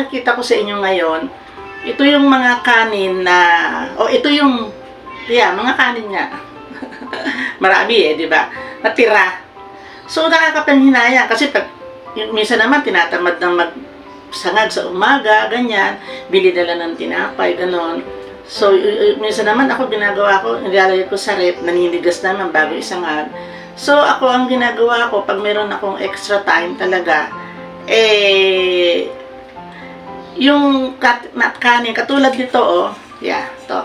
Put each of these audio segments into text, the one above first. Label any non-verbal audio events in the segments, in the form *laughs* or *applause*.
ipapakita ko sa inyo ngayon, ito yung mga kanin na, o ito yung, yeah, mga kanin nga. *laughs* Marami eh, di ba? Natira. So, nakakapanghinayang kasi pag, yung, minsan naman tinatamad ng magsangag sa umaga, ganyan, bili nila ng tinapay, ganon. So, minsan naman ako ginagawa ko, nilalagay ko sa rep, naninigas naman bago isangag. So, ako ang ginagawa ko, pag meron akong extra time talaga, eh, yung kat, kanin, katulad nito, oh, yeah, to.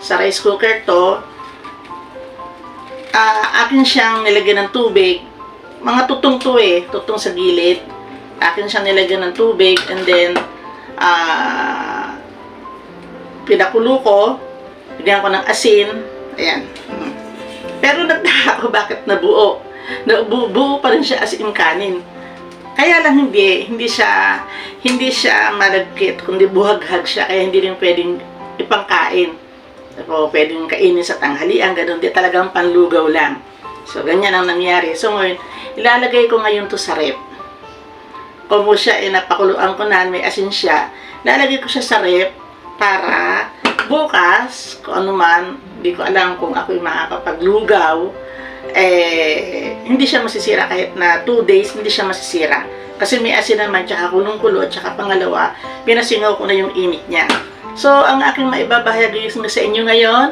Sa rice cooker to, ah akin siyang nilagyan ng tubig. Mga tutong to eh, tutong sa gilid. Akin siyang nilagyan ng tubig and then, ah, pinakulo ko, bigyan ko ng asin, ayan. Mm. Pero nagtaka *laughs* ako bakit nabuo. Nabuo buo pa rin siya as in kanin. Kaya lang hindi, hindi siya, hindi siya malagkit, kundi buhaghag siya, kaya hindi rin pwedeng ipangkain. O pwedeng kainin sa tanghalian, ganun, di talagang panlugaw lang. So, ganyan ang nangyari. So, ngayon, ilalagay ko ngayon to sa rep. Kung mo siya, eh, napakuluan ko na, may asin siya, lalagay ko siya sa rep para bukas, kung ano man, hindi ko alam kung ako'y makakapaglugaw, eh, hindi siya masisira kahit na 2 days, hindi siya masisira. Kasi may asin naman, tsaka kulong-kulo, tsaka pangalawa, pinasingaw ko na yung init niya. So, ang aking maibabahagi sa inyo ngayon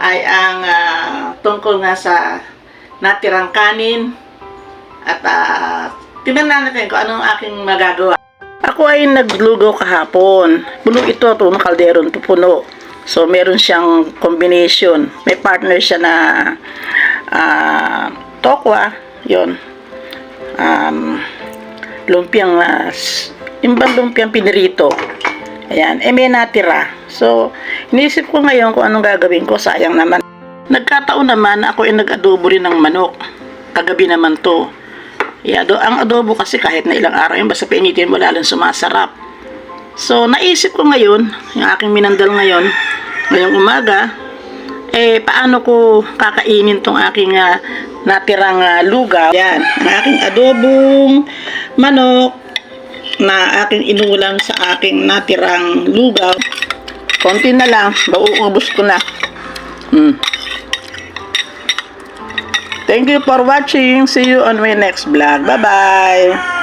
ay ang ah, tungkol nga sa natirang kanin at uh, tingnan natin kung anong aking magagawa. Ako ay naglugaw kahapon. Puno ito, ito, kalderon to puno. So, meron siyang combination. May partner siya na ah, tokwa, yon Um, lumpiang, uh, yung bang lumpiang pinirito. Ayan, eh may natira. So, iniisip ko ngayon kung anong gagawin ko. Sayang naman. Nagkataon naman, ako ay nag-adobo rin ng manok. Kagabi naman to. Yeah, ado ang adobo kasi kahit na ilang araw yun, basta painitin mo lalang sumasarap. So, naisip ko ngayon, yung aking minandal ngayon, ngayong umaga, eh, paano ko kakainin tong aking ah, natirang ah, lugaw. Yan, ang aking adobong manok na aking inulam sa aking natirang lugaw. Konti na lang, mauubos ko na. Mm. Thank you for watching. See you on my next vlog. Bye-bye.